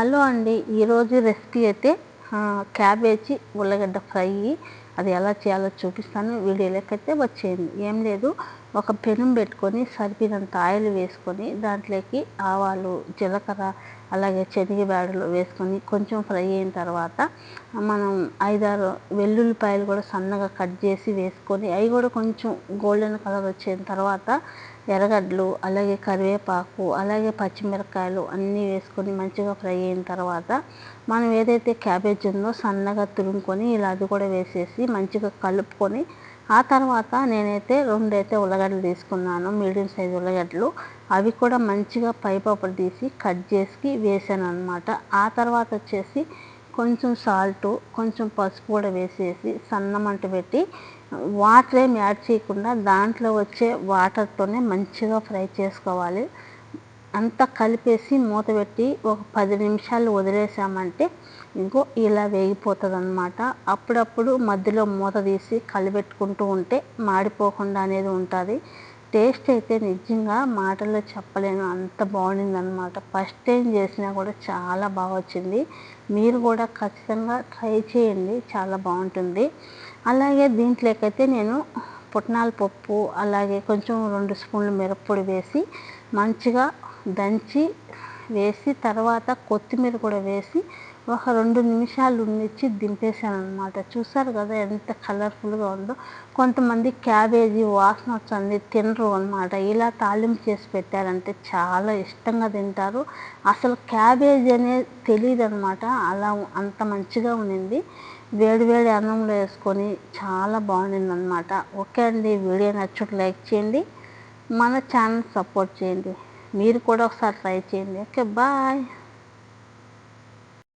Hello అండి ఈరోజు recipe అయితే క్యాబేజీ ఉల్లగడ్డ ఫ్రై అది ఎలా చేయాలో చూపిస్తాను. వీడియోలోకి అయితే వచ్చేయండి. ఏం లేదు. ఒక పెనం పెట్టుకొని సరిపినంత ఆయిల్ వేసుకొని దాంట్లోకి ఆవాలు జీలకర్ర అలాగే శనగబేడలు వేసుకొని కొంచెం ఫ్రై అయిన తర్వాత మనం ఐదారు వెల్లుల్లిపాయలు కూడా సన్నగా కట్ చేసి వేసుకొని అవి కూడా కొంచెం గోల్డెన్ కలర్ వచ్చిన తర్వాత ఎర్రగడ్డలు అలాగే కరివేపాకు అలాగే పచ్చిమిరపకాయలు అన్నీ వేసుకొని మంచిగా ఫ్రై అయిన తర్వాత మనం ఏదైతే క్యాబేజ్ ఉందో సన్నగా తురుముకొని ఇలా అది కూడా వేసేసి మంచిగా కలుపుకొని ఆ తర్వాత నేనైతే రెండైతే ఉల్లగడ్డలు తీసుకున్నాను మీడియం సైజు ఉల్లగడ్డలు. అవి కూడా మంచిగా పైపప్పుడు తీసి కట్ చేసి వేసాను అనమాట ఆ తర్వాత వచ్చేసి కొంచెం సాల్ట్ కొంచెం పసుపు కూడా వేసేసి సన్నమంట పెట్టి వాటర్ ఏమి యాడ్ చేయకుండా దాంట్లో వచ్చే వాటర్తోనే మంచిగా ఫ్రై చేసుకోవాలి. అంతా కలిపేసి మూత పెట్టి ఒక పది నిమిషాలు వదిలేసామంటే ఇంకో ఇలా వేగిపోతుంది అనమాట అప్పుడప్పుడు మధ్యలో మూత తీసి కలిపెట్టుకుంటూ ఉంటే మాడిపోకుండా అనేది ఉంటుంది. టేస్ట్ అయితే నిజంగా మాటల్లో చెప్పలేను అంత బాగుండింది అనమాట ఫస్ట్ టైం చేసినా కూడా చాలా బాగా వచ్చింది. మీరు కూడా ఖచ్చితంగా ట్రై చేయండి చాలా బాగుంటుంది. అలాగే దీంట్లోకైతే నేను పుట్నాల పప్పు అలాగే కొంచెం రెండు స్పూన్లు మిరప్పొడి వేసి మంచిగా దంచి వేసి తర్వాత కొత్తిమీర కూడా వేసి ఒక రెండు నిమిషాలు ఉండిచ్చి దింపేసాను అనమాట చూసారు కదా ఎంత కలర్ఫుల్గా ఉందో. కొంతమంది క్యాబేజీ వాసన వచ్చింది తినరు అనమాట ఇలా తాలింపు చేసి పెట్టారంటే చాలా ఇష్టంగా తింటారు. అసలు క్యాబేజీ అనేది తెలియదు అనమాట అలా అంత మంచిగా ఉండింది. వేడి వేడి అన్నంలో వేసుకొని చాలా బాగుండింది అనమాట ఓకే అండి వీడియో నచ్చుకు లైక్ చేయండి. మన ఛానల్ సపోర్ట్ చేయండి. మీరు కూడా ఒకసారి ట్రై చేయండి. Okay bye